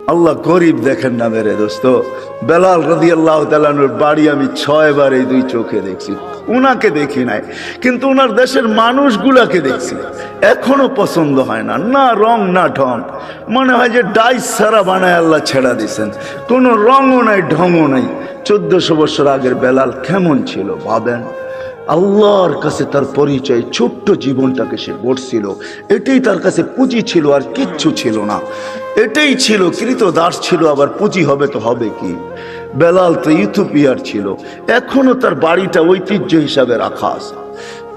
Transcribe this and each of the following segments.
আল্লাহ গরিব দেখেন না মেরে দোস্ত। বেলাল রদি আল্লাহ তালানুর বাড়ি আমি ছয় বার এই দুই চোখে দেখছি। উনাকে দেখি নাই, কিন্তু ওনার দেশের মানুষগুলাকে দেখছি। এখনও পছন্দ হয় না না রং, না ঢং। মনে হয় যে ডাইস সারা বানায় আল্লাহ ছেড়া দিছেন। কোনো রঙও নাই, ঢঙও নাই। চোদ্দশো বছর আগের বেলাল কেমন ছিল, ভাবেন? আল্লাহর কাছে তার পরিচয়, ছোট্ট জীবনটাকে সে গড়ছিল। এটাই তার কাছে পুঁজি ছিল আর কিচ্ছু ছিল না। এটাই ছিল কৃত দাস ছিল, আবার পুঁজি হবে তো হবে কি? বেলাল তো ইথোপিয়ার ছিল। এখনও তার বাড়িটা ঐতিহ্য হিসাবে রাখা আছে।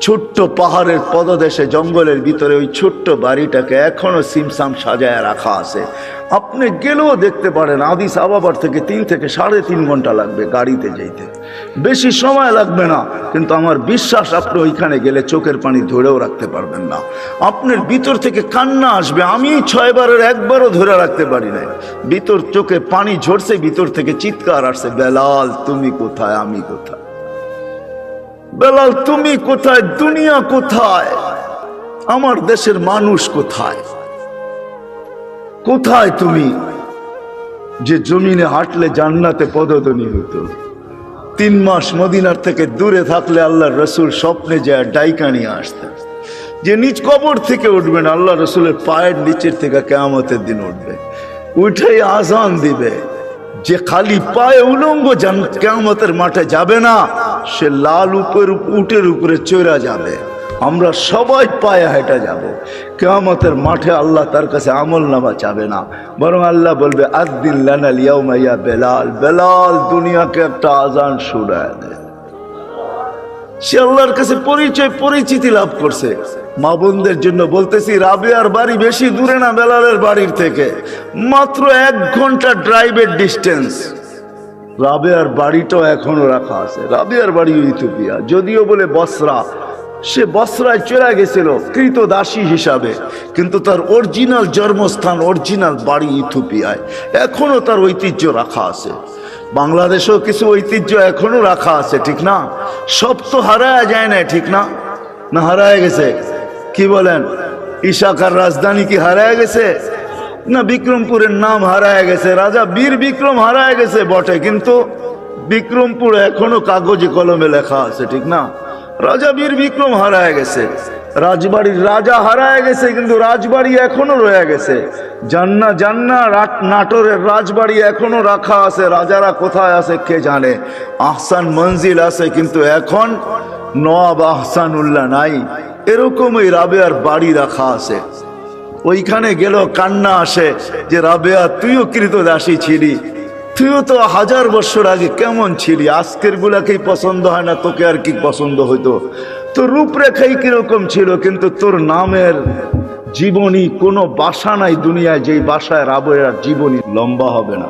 ছোট্ট পাহাড়ের পদদেশে, জঙ্গলের ভিতরে ওই ছোট্ট বাড়িটাকে এখনও সিমসাম সাজায় রাখা আছে। আপনি গেলেও দেখতে পারেন, আদিস আবাবার থেকে তিন থেকে সাড়ে তিন ঘণ্টা লাগবে গাড়িতে যেতে বেশি সময় লাগবে না, কিন্তু আমার বিশ্বাস আপনি ওইখানে গেলে চোখের পানি ধরেও রাখতে পারবেন না। আপনার ভিতর থেকে কান্না আসবে, আমি ছয়বারের একবারও ধরে রাখতে পারি না ভিতর চোখে পানি ঝরছে, ভিতর থেকে চিৎকার আসছে, বেলাল, তুমি কোথায়, আমি কোথায়? বেলাল, তুমি কোথায়, দুনিয়া কোথায়? আমার দেশের মানুষ কোথায়? কোথায় তুমি? যে জমিনে হাঁটলে জান্নাতে পদধ্বনি হতো তিন মাস মদিনার থেকে দূরে থাকলে আল্লাহর রসুল স্বপ্নে যায়, ডাইকা নিয়ে আসতেন যে নিজ কবর থেকে উঠবেন আল্লাহ রসুলের পায়ের নিচের থেকে কেয়ামতের দিন উঠবে। উঠেই আজান দিবে। যে খালি পায়ে উলঙ্গ কেয়ামতের মাঠে যাবে না, সে লাল উপর উটের উপরে চড়া যাবে। আমরা সবাই পায়ে হেঁটে যাব। কেয়ামতের মাঠে আল্লাহ তার কাছে আমল নামা চাবে না। বরং আল্লাহ বলবে আদিন লানাল ইয়াউমাইয়া বেলাল। বেলাল দুনিয়াকে একটা আজান শুরায় দেয় সে আল্লাহর কাছে পরিচয়, পরিচিতি লাভ করছে। মা বোনদের জন্য বলতেছি, রাবিয়ার বাড়ি বেশি দূরে না বেলালের বাড়ির থেকে। মাত্র এক ঘণ্টা ড্রাইভের ডিস্টেন্স রাবেয়ার বাড়িটাও এখনও রাখা আছে। রাবেয়ার বাড়ি ইথিওপিয়া যদিও বলে বসরা। সে বসরায় চলে গেছিল কৃত দাসী হিসাবে। কিন্তু তার অরিজিনাল জন্মস্থান, অরিজিনাল বাড়ি ইথিওপিয়ায়। এখনও তার ঐতিহ্য রাখা আছে। বাংলাদেশেও কিছু ঐতিহ্য এখনও রাখা আছে, ঠিক না? সব তো হারায় যায় না ঠিক না? না হারায় গেছে? কি বলেন? ইশাকার রাজধানী কি হারায় গেছে? না বিক্রমপুরের নাম হারায় গেছে? রাজা বীর বিক্রম হারায় গেছে বটে, কিন্তু বিক্রমপুর এখনও কাগজে কলমে লেখা আছে, ঠিক না? রাজা বীর বিক্রম হারায় গেছে। রাজবাড়ির রাজা হারায় গেছে, কিন্তু রাজবাড়ি এখনও রয়ে গেছে। জান্না জান্না নাটোরের রাজবাড়ি এখনও রাখা আছে। রাজারা কোথায় আছে কে জানে? আহসান মঞ্জিল আছে, কিন্তু এখন নওয়াব আহসানুল্লাহ নাই। এরকমই রাবেয়ার বাড়ি রাখা আছে। ওইখানে গেল কান্না আসে যে, রাবেয়া, তুইও কৃত দাসী ছিলি। তুইও তো হাজার বছর আগে কেমন ছিলি? আজকের গুলাকেই পছন্দ হয় না, তোকে আর কি পছন্দ হইতো? তোর রূপরেখাই কীরকম ছিল, কিন্তু তোর নামের জীবনী কোনো বাসা নাই দুনিয়ায়, যেই বাসায় রাবেয়ার জীবনী লম্বা হবে না।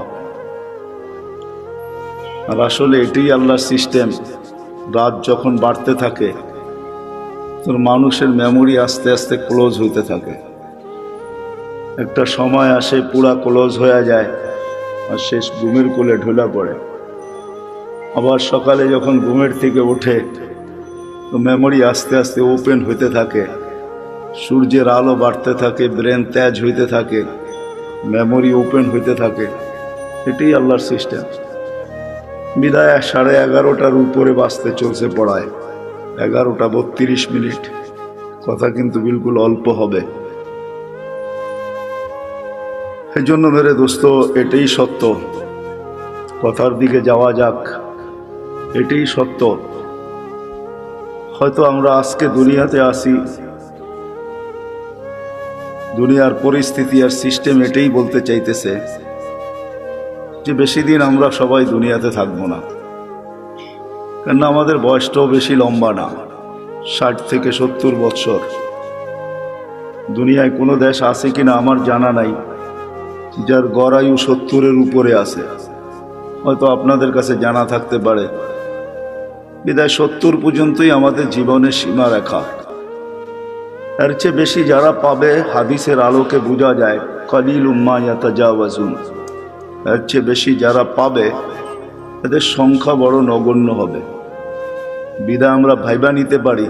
আর আসলে এটাই আল্লাহর সিস্টেম। রাত যখন বাড়তে থাকে, তোর মানুষের মেমোরি আস্তে আস্তে ক্লোজ হইতে থাকে। একটা সময় আসে, পুরা ক্লোজ হয়ে যায়। আর শেষ ঘুমের কোলে ঢোলা পড়ে। আবার সকালে যখন ঘুমের থেকে ওঠে, তো মেমোরি আস্তে আস্তে ওপেন হইতে থাকে, সূর্যের আলো বাড়তে থাকে ব্রেন ত্যাজ হইতে থাকে মেমোরি ওপেন হইতে থাকে। এটাই আল্লাহর সিস্টেম বিদায় সাড়ে এগারোটার উপরে বাঁচতে চলছে পড়ায়। এগারোটা বত্রিশ মিনিট। কথা কিন্তু বিলকুল অল্প হবে। এই জন্য মেরে দোস্ত, এটাই সত্য। কথার দিকে যাওয়া যাক, এটাই সত্য। হয়তো আমরা আজকে দুনিয়াতে আসি। দুনিয়ার পরিস্থিতি আর সিস্টেম এটাই বলতে চাইতেছে যে বেশি দিন আমরা সবাই দুনিয়াতে থাকব না। কেননা আমাদের বয়সটাও বেশি লম্বা না, ষাট থেকে সত্তর বৎসর। দুনিয়ায় কোনো দেশ আছে কিনা আমার জানা নাই। যার গড়ায়ু সত্তরের উপরে আছে। হয়তো আপনাদের কাছে জানা থাকতে পারে। বিদায় সত্তর পর্যন্তই আমাদের জীবনের সীমা রেখা এর চেয়ে বেশি যারা পাবে হাদিসের আলোকে বোঝা যায়, কলিল উম্মা ইয়াতাজাওয়াজুন। এর চেয়ে বেশি যারা পাবে, এদের সংখ্যা বড় নগণ্য হবে। বিদায় আমরা ভাইবা নিতে পারি।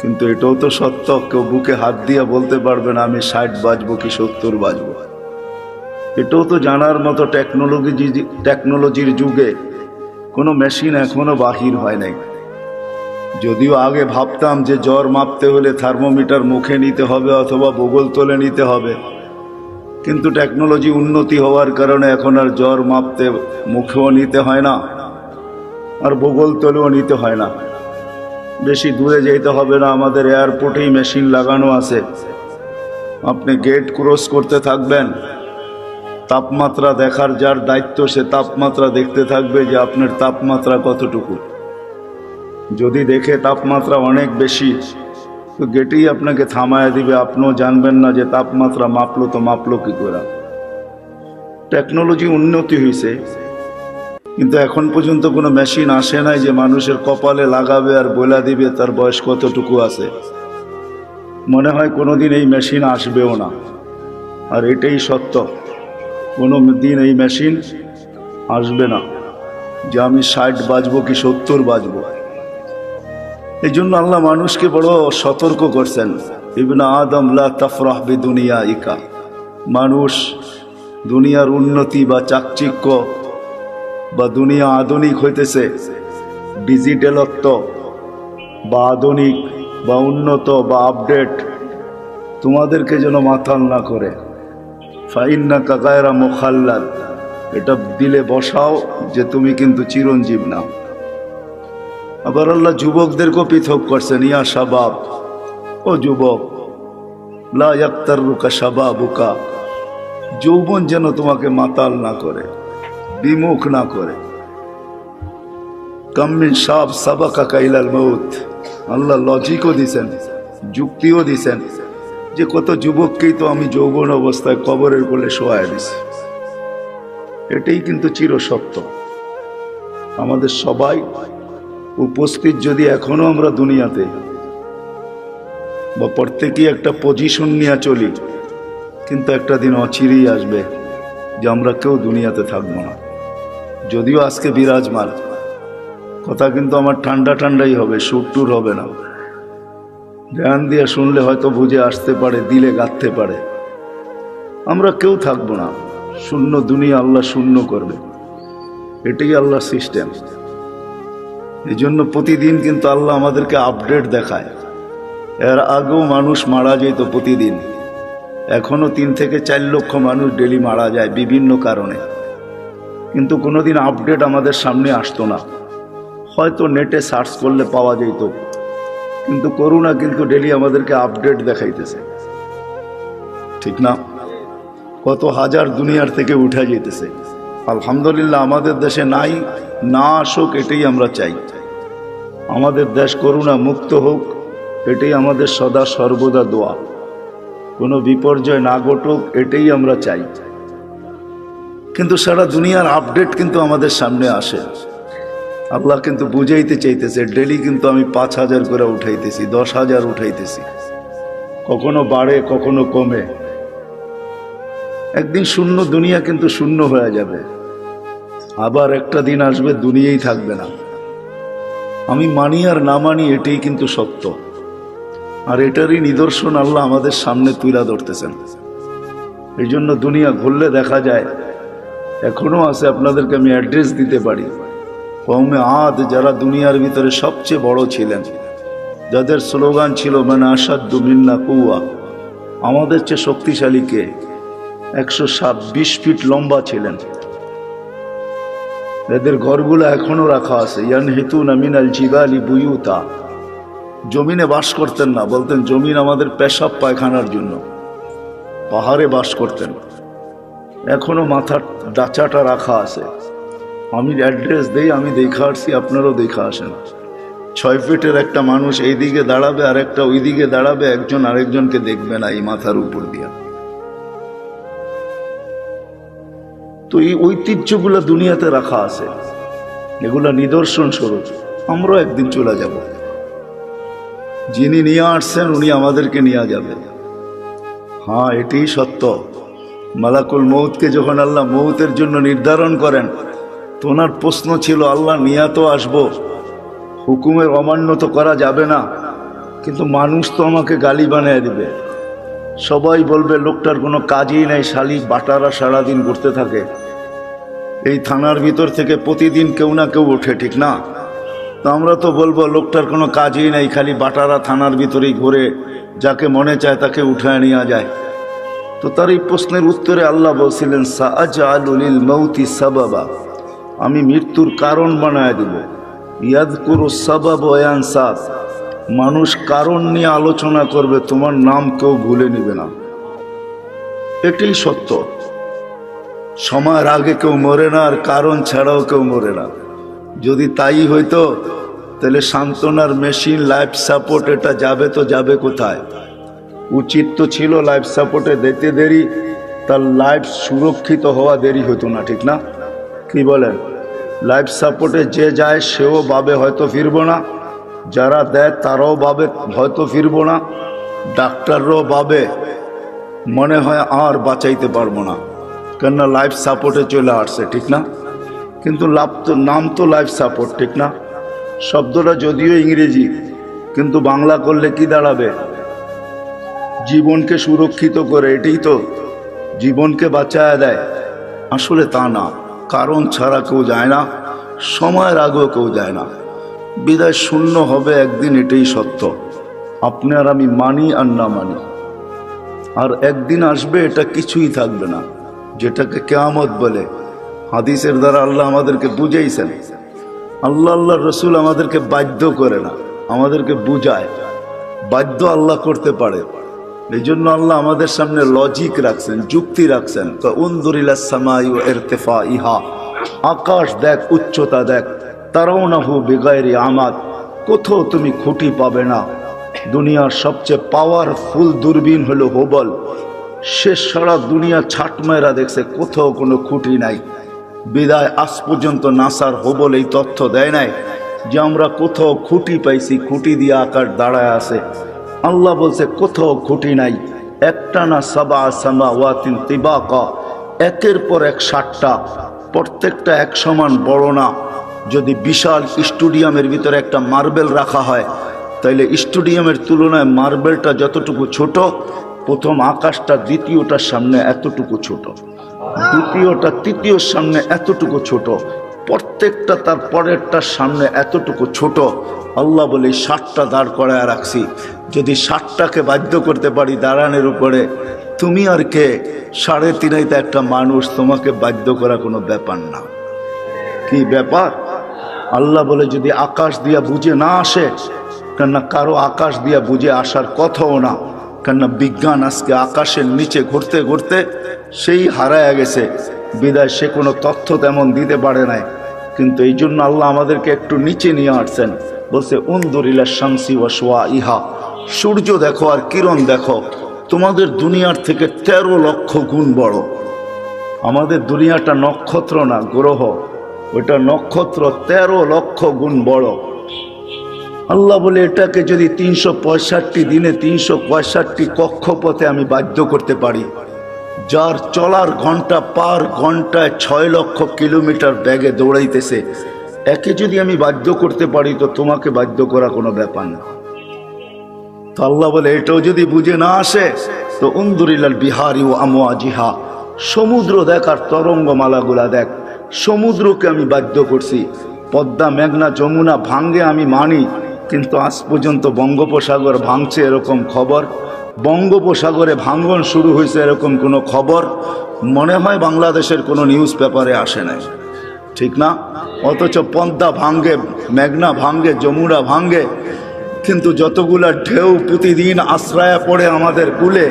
কিন্তু এটাও তো সত্য, কেউ বুকে হাত দিয়ে বলতে পারবে না, আমি ষাট বাজবো কি সত্তর বাজবো। এটাও তো জানার মতো টেকনোলজি টেকনোলজির যুগে কোনো মেশিন এখনও বাহির হয় নাই। যদিও আগে ভাবতাম যে জ্বর মাপতে হলে থার্মোমিটার মুখে নিতে হবে অথবা বগল তোলে নিতে হবে। কিন্তু টেকনোলজি উন্নতি হওয়ার কারণে এখন আর জ্বর মাপতে মুখেও নিতে হয় না, আর বগল তোলেও নিতে হয় না। বেশি দূরে যেতে হবে না, আমাদের এয়ারপোর্টেই মেশিন লাগানো আছে। আপনি গেট ক্রস করতে থাকবেন তাপমাত্রা দেখার যার দায়িত্ব, সে তাপমাত্রা দেখতে থাকবে যে আপনার তাপমাত্রা কতটুকু। যদি দেখে তাপমাত্রা অনেক বেশি, তো গেটেই আপনাকে থামায় দিবে। আপনিও জানবেন না যে তাপমাত্রা মাপলো তো মাপলো কি করে। টেকনোলজি উন্নতি হয়েছে কিন্তু এখন পর্যন্ত কোনো মেশিন আসে নাই যে মানুষের কপালে লাগাবে আর বলা দিবে তার বয়স কতটুকু আছে। মনে হয় কোনোদিন এই মেশিন আসবেও না। আর এটাই সত্য। কোনো দিন এই মেশিন আসবে না যে আমি ষাট বাজবো কি সত্তর বাজবো। এই জন্য আল্লাহ মানুষকে বড় সতর্ক করছেন। ইবনা আদম, লা তফরাহ বি দুনিয়া ইকা মানুষ দুনিয়ার উন্নতি বা চাকচিক্য বা দুনিয়া আধুনিক হইতেছে, ডিজিটালত্ব বা আধুনিক বা উন্নত বা আপডেট, তোমাদেরকে যেন মাতাল না করে। ফাইন্না কাকায়রা মোখাল্লাদ। এটা দিলে বসাও যে তুমি কিন্তু চিরঞ্জীব না। আবার আল্লাহ যুবকদেরকেও পৃথক করছেন, ইয়া শাবাব, ও যুবক, লা ইয়াক্তার রুকা শাবাবুকা, যৌবন যেন তোমাকে মাতাল না করে, বিমুখ না করে। কাম্মিন সাব সাবাকা কাইলাল মৌত আল্লাহ লজিকও দিছেন, যুক্তিও দিছেন। যে কত যুবককেই তো আমি যৌবন অবস্থায় কবরের কোলে শোয়ায় দিছি। এটাই কিন্তু চিরসত্য। আমাদের সবাই উপস্থিত যদি এখনও আমরা দুনিয়াতে বা প্রত্যেকেই একটা পজিশন নিয়ে চলি, কিন্তু একটা দিন অচিরেই আসবে যে আমরা কেউ দুনিয়াতে থাকব না। যদিও আজকে বিরাজমান, কথা কিন্তু আমার ঠান্ডা ঠান্ডাই হবে সুরটুর হবে না। ধ্যান দিয়ে শুনলে হয়তো বুঝে আসতে পারে, দিলে গাঁথতে পারে। আমরা কেউ থাকব না। শূন্য দুনিয়া আল্লাহ শূন্য করবে। এটাই আল্লাহ সিস্টেম। এই জন্য প্রতিদিন কিন্তু আল্লাহ আমাদেরকে আপডেট দেখায়। এর আগেও মানুষ মারা যেত প্রতিদিন। এখনও তিন থেকে চার লক্ষ মানুষ ডেলি মারা যায় বিভিন্ন কারণে। কিন্তু কোনোদিন আপডেট আমাদের সামনে আসতো না। হয়তো নেটে সার্চ করলে পাওয়া যেত। কিন্তু করোনা কিন্তু ডেলি আমাদেরকে আপডেট দেখাইতেছে। ঠিক না? কত হাজার দুনিয়ার থেকে উঠে যেতেছে। আলহামদুলিল্লাহ আমাদের দেশে নাই, না আসুক এটাই আমরা চাই। আমাদের দেশ করুণা মুক্ত হোক, এটাই আমাদের সদা সর্বদা দোয়া। কোনো বিপর্যয় না ঘটুক, এটাই আমরা চাই। কিন্তু সারা দুনিয়ার আপডেট কিন্তু আমাদের সামনে আসে। আল্লাহ কিন্তু বুঝাইতে চাইতেছে, ডেলি কিন্তু আমি পাঁচ হাজার করে উঠাইতেছি, দশ হাজার উঠাইতেছি। কখনো বাড়ে, কখনো কমে। একদিন শূন্য, দুনিয়া কিন্তু শূন্য হয়ে যাবে। আবার একটা দিন আসবে, দুনিয়াই থাকবে না। আমি মানি আর না মানি, এটাই কিন্তু সত্য। আর এটারই নিদর্শন আল্লাহ আমাদের সামনে তুলে ধরতেছেন। এই জন্য দুনিয়া ঘুরলে দেখা যায়, এখনও আছে, আপনাদেরকে আমি অ্যাড্রেস দিতে পারি। কৌমে আদ যারা দুনিয়ার ভিতরে সবচেয়ে বড় ছিলেন, যাদের স্লোগান ছিল মানে আসাদ্দু মিন্না কুয়া আমাদের চেয়ে শক্তিশালী কে? একশো বিশ ফিট লম্বা ছিলেন। এদের ঘরগুলো এখনও রাখা আছে। ইয়ান হেতু নামিনাল জিবালি বুয়ুতা। জমিনে বাস করতেন না, বলতেন, জমিন আমাদের পেশাব পায়খানার জন্য। পাহাড়ে বাস করতেন। এখনও মাথার ডাচাটা রাখা আছে। আমি অ্যাড্রেস দেই, আমি দেখা আসছি, আপনারাও দেখা আসেন ছয় ফিটের একটা মানুষ এইদিকে দাঁড়াবে আর একটা ওইদিকে দাঁড়াবে, একজন আরেকজনকে দেখবে না এই মাথার উপর দিয়া। তো এই ঐতিহ্যগুলো দুনিয়াতে রাখা আছে। এগুলা নিদর্শন স্বরূপ। আমরাও একদিন চলে যাব। যিনি নিয়ে আসছেন, উনি আমাদেরকে নিয়ে যাবেন হ্যাঁ এটাই সত্য। মালাকুল মৌতকে যখন আল্লাহ মৌতের জন্য নির্ধারণ করেন তো ওনার প্রশ্ন ছিল, আল্লাহ নিয়া তো আসব। হুকুমের অমান্য তো করা যাবে না। কিন্তু মানুষ তো আমাকে গালি বানিয়ে দিবে। সবাই বলবে, লোকটার কোনো কাজই নেই শালিক বাটারা সারাদিন ঘুরতে থাকে। এই থানার ভিতর থেকে প্রতিদিন কেউ না কেউ ওঠে, ঠিক না? তো আমরা তো বলব, লোকটার কোনো কাজই নেই, খালি বাটারা থানার ভিতরেই ঘুরে যাকে মনে চায় তাকে উঠায় নেওয়া যায়। তো তার এই প্রশ্নের উত্তরে আল্লাহ বলছিলেন সাজ আলুলিল মৌতি সাবাবা। আমি মৃত্যুর কারণ বানায় দিব। ইয়াদ করু সাবাব ওয়ানসাদ মানুষ কারণ নিয়ে আলোচনা করবে, তোমার নাম কেউ ভুলে নিবে না। এটাই সত্য। সময়ের আগে কেউ মরে না, আর কারণ ছাড়াও কেউ মরে না। যদি তাই হইতো, তাহলে সান্ত্বনার মেশিন, লাইফ সাপোর্ট, এটা যাবে তো যাবে কোথায়? উচিত তো ছিল লাইফ সাপোর্টে দিতে দেরি, তার লাইফ সুরক্ষিত হওয়া দেরি হতো না, ঠিক না? কি বলেন লাইফ সাপোর্টে যে যায়, সেও ভাবে হয়তো ফিরবো না। যারা দেয়, তারাও ভাবে হয়তো ফিরবো না। ডাক্তাররাও ভাবে মনে হয় আর বাঁচাইতে পারব না। কেননা লাইফ সাপোর্টে চলে আসছে, ঠিক না? কিন্তু লাভ তো, নাম তো লাইফ সাপোর্ট ঠিক না? শব্দটা যদিও ইংরেজি, কিন্তু বাংলা করলে কি দাঁড়াবে? জীবনকে সুরক্ষিত করে, এটাই তো। জীবনকে বাঁচায় দেয়। আসলে তা না। কারণ ছাড়া কেউ যায় না সময়ের আগেও কেউ যায় না। বিদায় শূন্য হবে একদিন এটাই সত্য। আপনি আর আমি মানি আর না মানি। আর একদিন আসবে এটা কিছুই থাকবে না, যেটাকে কেয়ামত বলে। হাদিসের দ্বারা আল্লাহ আমাদেরকে বুঝাইছেন। আল্লাহ আল্লাহ রসুল আমাদেরকে বাধ্য করে না, আমাদেরকে বুঝায়। বাধ্য আল্লাহ করতে পারে। এই জন্য আল্লাহ আমাদের সামনে লজিক রাখছেন, যুক্তি রাখছেন। তো উন্দুরিলা সামাই এরতেফা ইহা আকাশ দেখ, উচ্চতা দেখ তারাও না হু আমাদ কোথাও তুমি খুঁটি পাবে না দুনিয়ার সবচেয়ে পাওয়ারফুল দূরবীন হলো হোবল সে সারা দুনিয়া ছাট মেয়েরা দেখছে, কোথাও কোনো খুঁটি নাই বিদায় আজ পর্যন্ত নাসার হোবল এই তথ্য দেয় নাই যে আমরা কোথাও খুঁটি পাইছি, খুঁটি দিয়ে আকার দাঁড়ায় আছে আল্লাহ বলছে, কোথাও খুঁটি নাই। একটা না সাবা সামা ওয়াতিন তিবাকা, একের পর এক ষাটটা, প্রত্যেকটা এক সমান বড় না। যদি বিশাল স্টুডিয়ামের ভিতরে একটা মার্বেল রাখা হয়, তাইলে স্টুডিয়ামের তুলনায় মার্বেলটা যতটুকু ছোট, প্রথম আকাশটা, দ্বিতীয়টার সামনে এতটুকু ছোট। দ্বিতীয়টা, তৃতীয়র সামনে এতটুকু ছোট। প্রত্যেকটা তার পরেরটার সামনে এতটুকু ছোট, আল্লাহ বলে ষাটটা দাঁড় করায় রাখছি। যদি ষাটটাকে বাধ্য করতে পারি দাঁড়ানোর উপরে, তুমি আর কে? সাড়ে তিনাইতে একটা মানুষ, তোমাকে বাধ্য করা কোনো ব্যাপার না। কি ব্যাপার? আল্লাহ বলে যদি আকাশ দিয়া বুঝে না আসে, কেননা কারও আকাশ দিয়া বুঝে আসার কথাও না, কেননা বিজ্ঞান আজকে আকাশের নিচে ঘুরতে ঘুরতে সেই হারায় গেছে। বিদায় সে কোনো তথ্য তেমন দিতে পারে নাই। কিন্তু এই জন্য আল্লাহ আমাদেরকে একটু নিচে নিয়ে আসছেন। বলছে উন্দরিলা শামসি ওয়াসোয়া ইহা সূর্য দেখো আর কিরণ দেখো। তোমাদের দুনিয়ার থেকে তেরো লক্ষ গুণ বড়। আমাদের দুনিয়াটা নক্ষত্র না, গ্রহ। ওইটা নক্ষত্র তেরো লক্ষ গুণ বড়। আল্লাহ বলে, এটাকে যদি তিনশো পঁয়ষট্টি দিনে তিনশো পঁয়ষট্টি কক্ষপথে আমি বাধ্য করতে পারি যার চলার ঘণ্টা পার ঘন্টায় ছয় লক্ষ কিলোমিটার ব্যাগে দৌড়াইতেছে, একে যদি আমি বাধ্য করতে পারি, তো তোমাকে বাধ্য করা কোনো ব্যাপার না। তো আল্লাহ বলে, এটাও যদি বুঝে না আসে, তো উন্দুরিলাল বিহারি ও আমোয়া জিহা সমুদ্র দেখ আর তরঙ্গমালাগুলা দেখ। সমুদ্রকে আমি বাধ্য করছি, পদ্মা, মেঘনা, যমুনা ভাঙ্গে আমি মানি, কিন্তু আজ পর্যন্ত বঙ্গোপসাগর ভাঙছে এরকম খবর বঙ্গোপসাগরে ভাঙ্গন শুরু হয়েছে এরকম কোনো খবর মনে হয় বাংলাদেশের কোনো নিউজ পেপারে আসে নাই। ঠিক না? অথচ পদ্মা ভাঙ্গে মেঘনা ভাঙ্গে যমুনা ভাঙ্গে কিন্তু যতগুলা ঢেউ প্রতিদিন আশ্রয়া পড়ে আমাদের কুলে,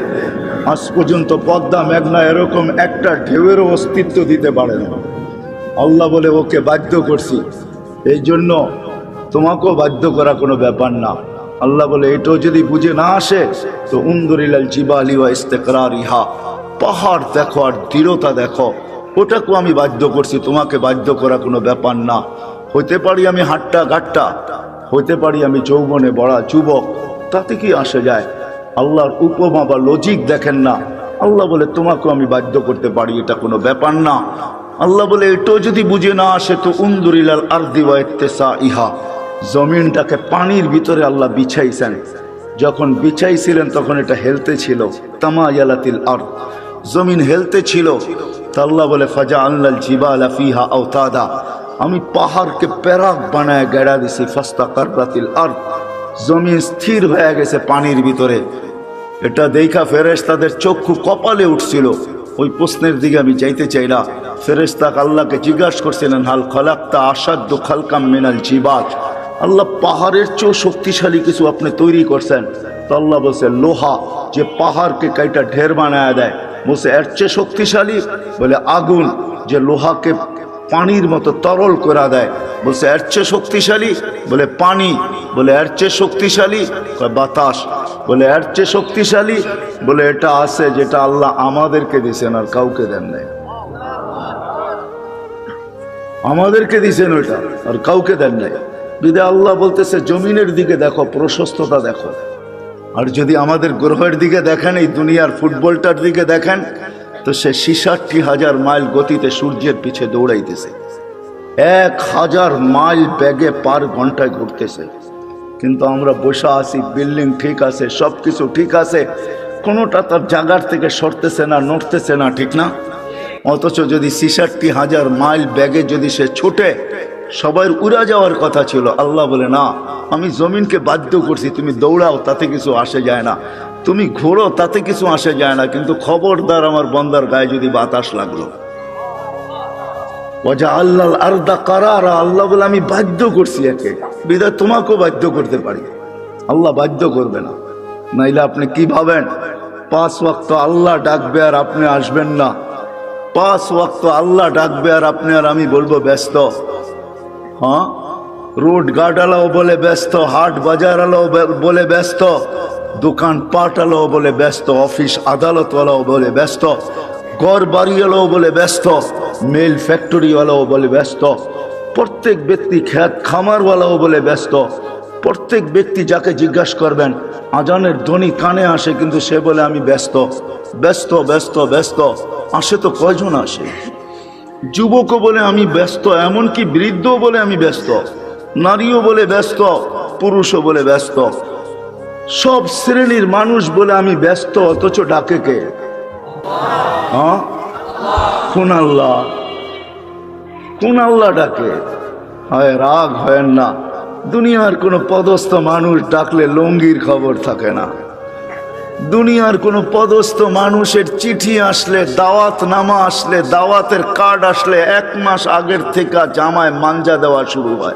আজ পর্যন্ত পদ্মা, মেঘনা এরকম একটা ঢেউয়েরও অস্তিত্ব দিতে পারে না। আল্লাহ বলে, ওকে বাধ্য করছি। এই জন্য তোমাকেও বাধ্য করা কোনো ব্যাপার না। আল্লাহ বলে, এটাও যদি বুঝে না আসে, তো উন্দরিলাল জিবালি ওয়া ইস্তেকরার ইহা পাহাড় দেখো আর দৃঢ়তা দেখো। ওটাকেও আমি বাধ্য করছি, তোমাকে বাধ্য করা কোনো ব্যাপার না। হইতে পারি আমি হাট্টা গাট্টা, হইতে পারি আমি যৌবনে বড়া যুবক, তাতে কি আসে যায়? আল্লাহর উপমা বা লজিক দেখেন না। আল্লাহ বলে, তোমাকেও আমি বাধ্য করতে পারি, এটা কোনো ব্যাপার না। আল্লাহ বলে, এটাও যদি বুঝে না আসে, তো উন্দুরিলাল আর দিওয়া ইহা জমিনটাকে পানির ভিতরে আল্লাহ বিছাইছেন। যখন বিছাইছিলেন তখন এটা হেলতে ছিল। তামায়ালাতিল আর জমিন হেলতে ছিল। আল্লাহ বলে ফাজা আল্লাল জিবাল ফিহা আওতাদা। আমি পাহাড়কে প্যারাক বানায় গেড়া দিছি, ফাস্তা কাররাতিল আর জমিন স্থির হয়ে গেছে পানির ভিতরে। এটা দেখা ফেরেশ তাদের চক্ষু কপালে উঠছিল। ওই প্রশ্নের দিকে আমি যাইতে চাই না ফেরেশতাক আল্লাহকে জিজ্ঞাসা করছিলেন, হাল খলাক্তা আসাদ্য খালকাম মিনাল জিবাত আল্লাহ পাহাড়ের চেয়েও শক্তিশালী কিছু আপনি তৈরি করছেন। তো আল্লাহ বলছে, লোহা যে পাহাড়কে কাইটা ঢের বানায় দেয়, বলছে, এর চেয়ে শক্তিশালী? বলে, আগুন যে লোহাকে পানির মতো তরল করে দেয়, বলছে, এর চেয়ে শক্তিশালী? বলে, পানি। বলে, এর চেয়ে শক্তিশালী? বাতাস। বলে, এর চেয়ে শক্তিশালী? বলে, এটা আছে যেটা আল্লাহ আমাদেরকে দিছেন আর কাউকে দেন নাই। আমাদেরকে দিছেন ওইটা, আর কাউকে দেন নাই। বিদে আল্লাহ বলতেছে, জমিনের দিকে দেখো, প্রশস্ততা দেখো। আর যদি আমাদের গ্রহের দিকে দেখেন, এই দুনিয়ার ফুটবলটার দিকে দেখেন, তো সে ছিষট্টি হাজার মাইল গতিতে সূর্যের পিছে দৌড়াইতেছে। এক হাজার মাইল ব্যাগে পার ঘন্টায় ঘুরতেছে। কিন্তু আমরা বসে আছি, বিল্ডিং ঠিক আছে সব কিছু ঠিক আছে, কোনোটা তার জাগার থেকে সরতেছে না, নড়তেছে না, ঠিক না? অথচ যদি ছিষট্টি হাজার মাইল ব্যাগে যদি সে ছুটে সবার উড়া যাওয়ার কথা ছিল। আল্লাহ বলে, না, আমি জমিনকে বাধ্য করছি, তুমি দৌড়াও, তাতে কিছু আসে যায় না। তুমি ঘোরো, তাতে কিছু আসে যায় না। কিন্তু খবরদার আমার বন্দার গায়ে যদি বাতাস লাগল। ওজা আল্লাহ আর্দা কারারা, আল্লাহ বলে, আমি বাধ্য করছি একে। বিদায় তোমাকেও বাধ্য করতে পারি। আল্লাহ বাধ্য করবে না। নাইলে আপনি কি ভাবেন? পাঁচ ওয়াক্ত আল্লাহ ডাকবে আর আপনি আসবেন না। পাঁচ ওয়াক্ত আল্লাহ ডাকবে আর আপনি আর আমি বলব, ব্যস্ত। হ্যাঁ? রোড গার্ডালাও বলে ব্যস্ত, হাট বাজারালাও বলে ব্যস্ত, দোকান পাটালাও বলে ব্যস্ত, অফিস আদালতওয়ালাও বলে ব্যস্ত ঘর বাড়িওয়ালাও বলে ব্যস্ত, মেল ফ্যাক্টরিওয়ালাও বলে ব্যস্ত, প্রত্যেক ব্যক্তি খ্যাত খামারওয়ালাও বলে ব্যস্ত, প্রত্যেক ব্যক্তি যাকে জিজ্ঞাসা করবেন, আজানের ধ্বনি কানে আসে কিন্তু সে বলে আমি ব্যস্ত ব্যস্ত ব্যস্ত ব্যস্ত, আসে তো কয়জন আসে? যুবকও বলে আমি ব্যস্ত, এমনকি বৃদ্ধ বলে আমি ব্যস্ত, নারীও বলে ব্যস্ত, পুরুষও বলে ব্যস্ত। সব শ্রেণির মানুষ বলে আমি ব্যস্ত, অথচ ডাকে কে? কোন আল্লাহ ডাকে? হয় রাগ, হয় না। দুনিয়ার কোনো পদস্থ মানুষ ডাকলে লঙ্গির খবর থাকে না। দুনিয়ার কোনো পদস্থ মানুষের চিঠি আসলে, দাওয়াত নামা আসলে, দাওয়াতের কার্ড আসলে এক মাস আগের থেকে জামায় মাঞ্জা দেওয়া শুরু হয়।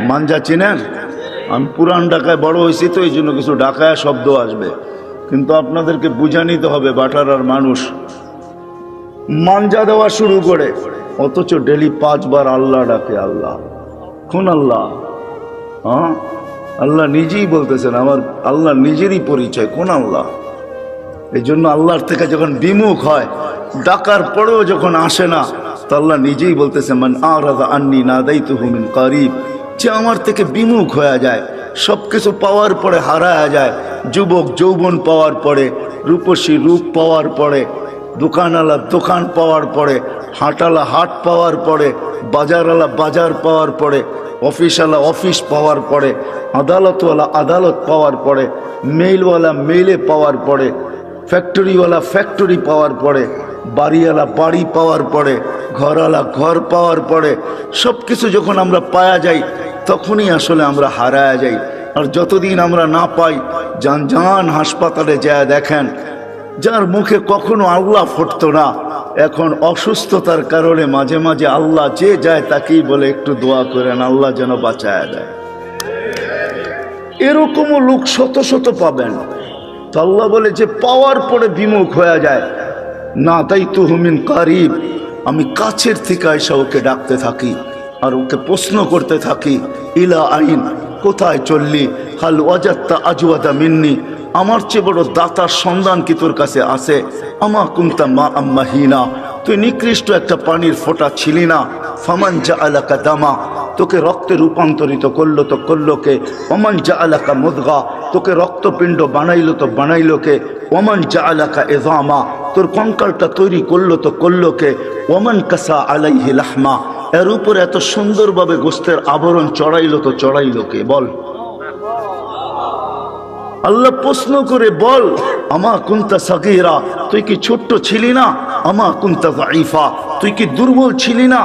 মাঞ্জা চিনেন? আমি পুরান ঢাকায় বড় হয়েছি তো, এই জন্য কিছু ঢাকায় শব্দ আসবে। কিন্তু আপনাদেরকে বুঝা নিতে হবে, বাটারার মানুষ মাঞ্জা দেওয়া শুরু করে। অথচ ডেলি পাঁচবার আল্লাহ ডাকে আল্লাহ। খুন আল্লাহ। হ্যাঁ? আল্লাহ নিজেই বলতেছেন, আমার আল্লাহ নিজেরই পরিচয়, কোন আল্লাহ? এই জন্য আল্লাহর থেকে যখন বিমুখ হয়, ডাকার পরেও যখন আসে না, তো আল্লাহ নিজেই বলতেছে, মান আরাদা আন্নি না দায়িত্ব হুমিন কারিব। যে আমার থেকে বিমুখ হয়ে যায় সব কিছু পাওয়ার পরে হারায়া যায়, যুবক যৌবন পাওয়ার পরে, রূপসী রূপ পাওয়ার পরে দোকানওয়ালা দোকান পাওয়ার পরে, হাটালা হাট পাওয়ার পরে, বাজারওয়ালা বাজার পাওয়ার পরে, অফিসওয়ালা অফিস পাওয়ার পরে, আদালতওয়ালা আদালত পাওয়ার পরে, মেইলওয়ালা মেইলে পাওয়ার পরে, ফ্যাক্টরিওয়ালা ফ্যাক্টরি পাওয়ার পরে, বাড়িওয়ালা বাড়ি পাওয়ার পরে, ঘরওয়ালা ঘর পাওয়ার পরে সব কিছু যখন আমরা পায়া যাই, তখনই আসলে আমরা হারায়া যাই। আর যতদিন আমরা না পাই যান যান হাসপাতালে যায় দেখেন যার মুখে কখনো আল্লাহ ফুটতো না। এখন অসুস্থতার কারণে মাঝে মাঝে আল্লাহ যে যায় তাকেই বলে, একটু দোয়া করেন, আল্লাহ যেন বাঁচায় দেয়। এরকমও লোক শত শত পাবেন। তো আল্লাহ বলে যে, পাওয়ার পরে বিমুখ হয়ে যায়। না, তাই তুহমিন কারিব, আমি কাছের থেকে এসে ওকে ডাকতে থাকি আর ওকে প্রশ্ন করতে থাকি, ইলা আইন, কোথায় চললি? হাল ওয়াজাত্তা আজওয়াদা মিন্নি? আমার চেয়ে বড় দাতার সন্ধান কি তোর কাছে আছে? আমা কুন্তা মা আম্মা হিনা। তুই নিকৃষ্ট একটা পানির ফোঁটা ছিলি না। ফামান যা আলাকা দামা। তোকে রক্তে রূপান্তরিত করল তো করল কে? ওমান যা আলাকা মুদগা। তোকে রক্তপিণ্ড বানাইলো তো বানাইলো কে? ওমান যা আলাকা এজামা। তোর কঙ্কালটা তৈরি করল তো করল কে? ওমান কাসা আলাইহি লাহমা। এর উপর এত সুন্দরভাবে গোস্তের আবরণ চড়াইলো তো চড়াইলো কে? বল। আল্লাহ প্রশ্ন করে বল, আমা কুন্তা সাকিরা তুই কি ছোট্ট ছিলি না? আমা কুন্তা গাইফা তুই কি দুর্বল ছিলি না?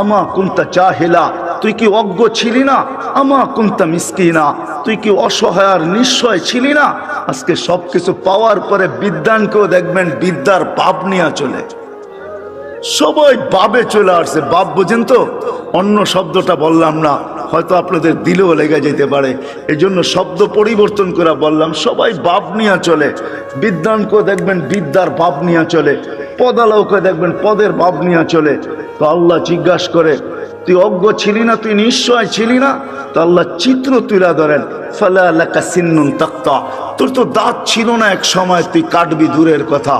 আমা কুন্তা চাহেলা তুই কি অজ্ঞ ছিলি না? আমা কুন্তা মিসকিনা, তুই কি অসহায় আর নিশ্চয় ছিলি না? আজকে সবকিছু পাওয়ার পরে বিদ্যানকেও দেখবেন বিদ্যার পাপ নিয়ে চলে। সবাই বাবে চলে আসছে। বাপ বুঝেন তো? অন্য শব্দটা বললাম না। হয়তো আপনাদের দিলেও লেগে যেতে পারে। এই জন্য শব্দ পরিবর্তন করে বললাম, সবাই বাপ নিয়ে চলে। বিদ্যানকেও দেখবেন বিদ্যার বাপ নিয়ে চলে। পদালকে দেখবেন পদের বাপ নিয়ে চলে। তো আল্লাহ জিজ্ঞাসা করে, তুই অজ্ঞ ছিলি না? তুই নিশ্চয় ছিলি না? তো আল্লাহ চিত্র তুলে ধরেন, ফালা আল্লাহ সিন্নুন তাক্তা। তোর তো দাঁত ছিল না এক সময়, তুই কাটবি দূরের কথা।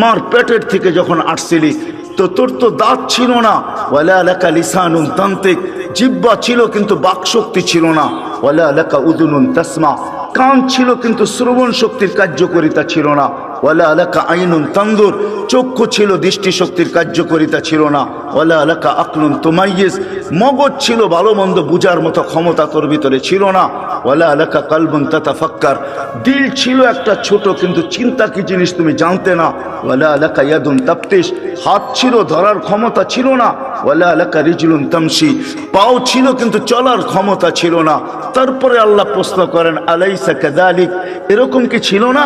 মার পেটের থেকে যখন আসছিলি তো তোর তো দাঁত ছিল না। ওয়ালা আলাকা লিসানুন তান্ত্রিক জিব্বা ছিল কিন্তু বাকশক্তি ছিল না। ওয়ালা আলাকা উদুনুন তাসমা। কান ছিল কিন্তু শ্রবণ শক্তির কার্যকরিতা ছিল না। ওয়ালা আলাকা আইনুন তান্দুর চক্ষু ছিল দৃষ্টিশক্তির কার্যকরিতা ছিল না। ওয়ালা আলাকা আকলুন তোমাইয়েস মগজ ছিল ভালো মন্দ বুঝার মতো ক্ষমতা তোর ভিতরে ছিল না। ওয়ালা আলাকা কালবুন তাতাফাক্কার। দিল ছিল একটা ছোট, কিন্তু চিন্তা কি জিনিস তুমি জানতে না? ওয়ালা আলাকা ইয়াদুন তাপ্তিস হাত ছিল, ধরার ক্ষমতা ছিল না। ওয়ালা আলাকা রিজলুন তামসি পাও ছিল, কিন্তু চলার ক্ষমতা ছিল না। তারপরে আল্লাহ প্রশ্ন করেন, আলাইসা কাদালিক এরকম কি ছিল না?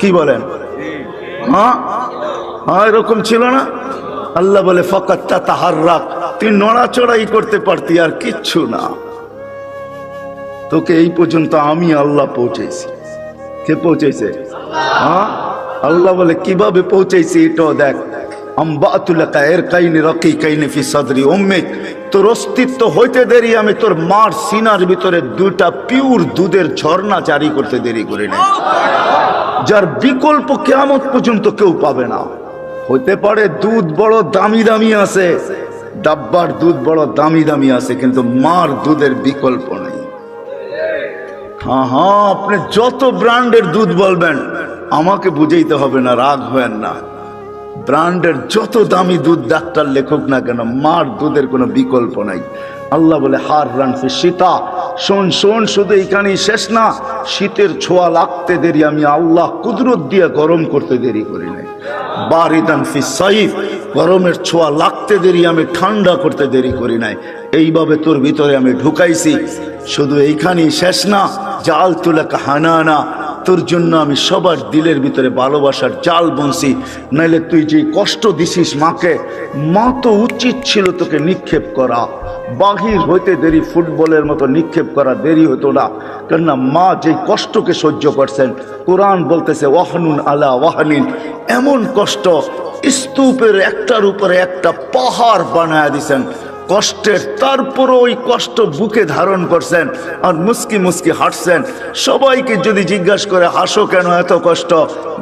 কি বলেন? হ্যাঁ? হ্যাঁ এরকম ছিল না? আল্লাহ বলে, ফকাত তাহার রাখ তুই নড়াচড়াই করতে পারতি, আর কিচ্ছু না। তোকে এই পর্যন্ত আমি আল্লাহ পৌঁছেছি কে পৌঁছেছে হ্যাঁ আল্লাহ বলে, কীভাবে পৌঁছেছি এটাও দেখ। তোর অস্তিত্ব হইতে দেরি, আমি তোর মার সিনার ভিতরে পিওর দুধের ঝর্ণা জারি করতে দেরি যার বিকল্প পর্যন্ত কেউ পাবে না। হতে পারে দুধ বড় দামি দামি ডাব্বার দুধ বড় দামি দামি আছে, কিন্তু মার দুধের বিকল্প নেই। হ্যাঁ হ্যাঁ আপনি যত ব্র্যান্ডের দুধ বলবেন, আমাকে বুঝাইতে হবে না, রাগ হবেন না। ব্র্যান্ডের যত দামি দুধ ডাক্তার লেখক না কেন, মার দুধের কোনো বিকল্প নাই। আল্লাহ বলে, হার রান ফি সীতা। শোন শোন, শুধু এইখানেই শেষ না, শীতের ছোঁয়া লাগতে দেরি, আমি আল্লাহ কুদরত দিয়ে গরম করতে দেরি করি নাই। বারিদান ফি সাইফ গরমের ছোঁয়া লাগতে দেরি, আমি ঠান্ডা করতে দেরি করি নাই। এইভাবে তোর ভিতরে আমি ঢুকাইছি শুধু এইখানেই শেষ না, জাল তুলাকা হানানা তোর জন্য আমি সবার দিলের ভিতরে ভালোবাসার জাল বনছি। নাইলে তুই যে কষ্ট দিছিস মাকে, মা তো উচিত ছিল তোকে নিক্ষেপ করা। বাহির হইতে দেরি ফুটবলের মতো নিক্ষেপ করা দেরি হতো না। কেননা মা যে কষ্টকে সহ্য করছেন, কোরআন বলতেছে, ওয়াহনুন আলা ওয়াহানিন। এমন কষ্ট স্তূপের একটার উপরে একটা পাহাড় বানায় দিছেন। কষ্টের, তারপরও ওই কষ্ট বুকে ধারণ করছেন আর মুস্কি মুস্কি হাঁটছেন। সবাইকে যদি জিজ্ঞাসা করে, হাসো কেন এত কষ্ট?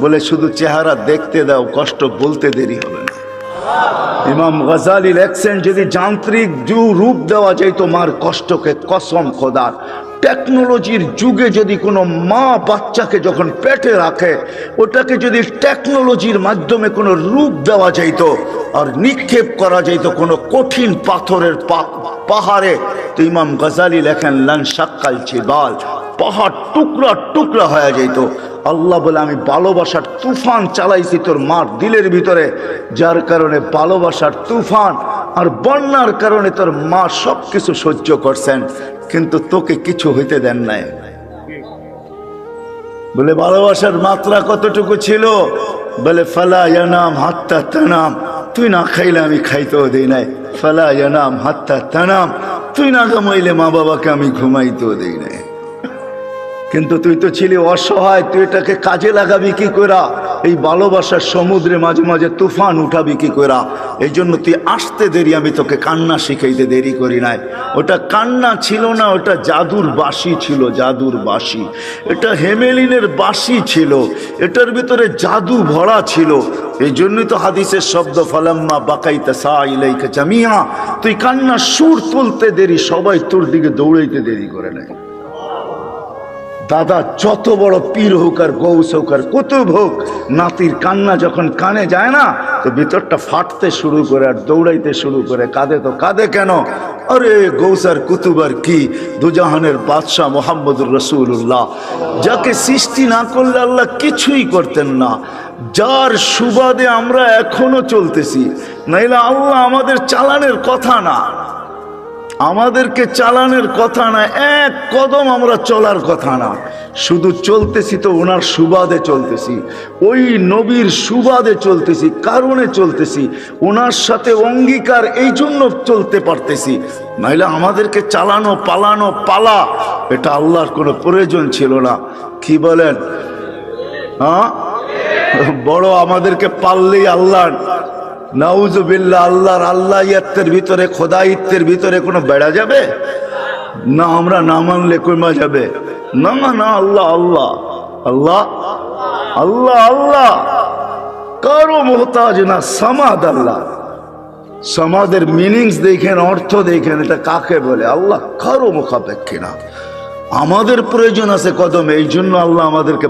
বলে, শুধু চেহারা দেখতে দাও, কষ্ট বলতে দেরি হবে না। ইমাম গজালি লেখছেন যদি যান্ত্রিক জু রূপ দেওয়া যেত মার কষ্টকে কসম খোদার টেকনোলজির যুগে যদি কোনো মা বাচ্চাকে যখন পেটে রাখে, ওটাকে যদি টেকনোলজির মাধ্যমে কোনো রূপ দেওয়া যেত আর নিক্ষেপ করা যেত কোনো কঠিন পাথরের পাহাড়ে। তো ইমাম গজালি লেখেন, লান সাক্কাল চিবাল পাহাড় টুকরা টুকরা হয়ে যেত। আল্লাহ বলে, আমি ভালোবাসার তুফান চালাইছি তোর মার দিলের ভিতরে। যার কারণে ভালোবাসার তুফান আর বন্যার কারণে তোর মা সব কিছু সহ্য করছেন, কিন্তু তোকে কিছু হইতে দেন নাই। বলে ভালোবাসার মাত্রা কতটুকু ছিল? বলে, ফালা ইয়ানাম হাত্তা তানাম। তুই না খাইলে আমি খাইতেও দিই নাই। ফালা ইয়ানাম হাত্তা তানাম। তুই না ঘুমাইলে মা বাবাকে আমি ঘুমাইতেও দিই নাই। কিন্তু তুই তো ছিলি অসহায়, তুই এটাকে কাজে লাগাবি কি করা এই ভালোবাসার সমুদ্রে মাঝে মাঝে তুফান উঠাবি কি করা এই জন্য তুই আসতে দেরি, আমি তোকে কান্না শিখাইতে দেরি করি নাই। ওটা কান্না ছিল না, ওটা জাদুর বাসি ছিল, জাদুর বাসি। এটা হেমেলিনের বাসি ছিল, এটার ভিতরে জাদু ভরা ছিল। এই জন্যই তো হাদিসের শব্দ, ফালাম্মা বাকাইতে সাইলাইকা জামিয়া তুই কান্না সুর তুলতে দেরি, সবাই তোর দিকে দৌড়াইতে দেরি করে নেয়। দাদা, যত বড় পীর হোক আর গৌস হোক আর কুতুব হোক, নাতির কান্না যখন কানে যায় না, তো ভিতরটা ফাটতে শুরু করে আর দৌড়াইতে শুরু করে। কাঁদে তো কাঁদে কেন? আরে গৌসার কুতুবার কি? দুজাহানের বাদশাহ মোহাম্মদুর রসুল্লাহ যাকে সৃষ্টি না করলে আল্লাহ কিছুই করতেন না। যার সুবাদে আমরা এখনও চলতেছি। নাইলে আল্লাহ আমাদের চালানের কথা না। আমাদেরকে চালানের কথা না, এক কদম আমরা চলার কথা না। শুধু চলতেছি তো ওনার সুবাদে চলতেছি। ওই নবীর সুবাদে চলতেছি, কারণে চলতেছি। ওনার সাথে অঙ্গীকার এই জন্য চলতে পারতেছি। নাইলে আমাদেরকে চালানো, পালানো, পালা, এটা আল্লাহর কোনো প্রয়োজন ছিল না। কি বলেন? হ্যাঁ বড় আমাদেরকে পারলেই আল্লাহর। নাউজুবিল্লাহ আল্লাহর আল্লাহ আল্লাহিয়াতের ভিতরে, খোদাইত্বের ভিতরে কোনো বেড়া যাবে? না, আমরা না মানলে কমা যাবে? না না আল্লাহ আল্লাহ আল্লাহ আল্লাহ আল্লাহ। কারও মোহতাজ না, সামাদ আল্লাহ। সমাদের মিনিংস দেখেন, অর্থ দেখেন, এটা কাকে বলে? আল্লাহ কারও মুখাপেক্ষী না। আমাদের প্রয়োজন আছে কদমে, এই জন্য আল্লাহ আমাদেরকে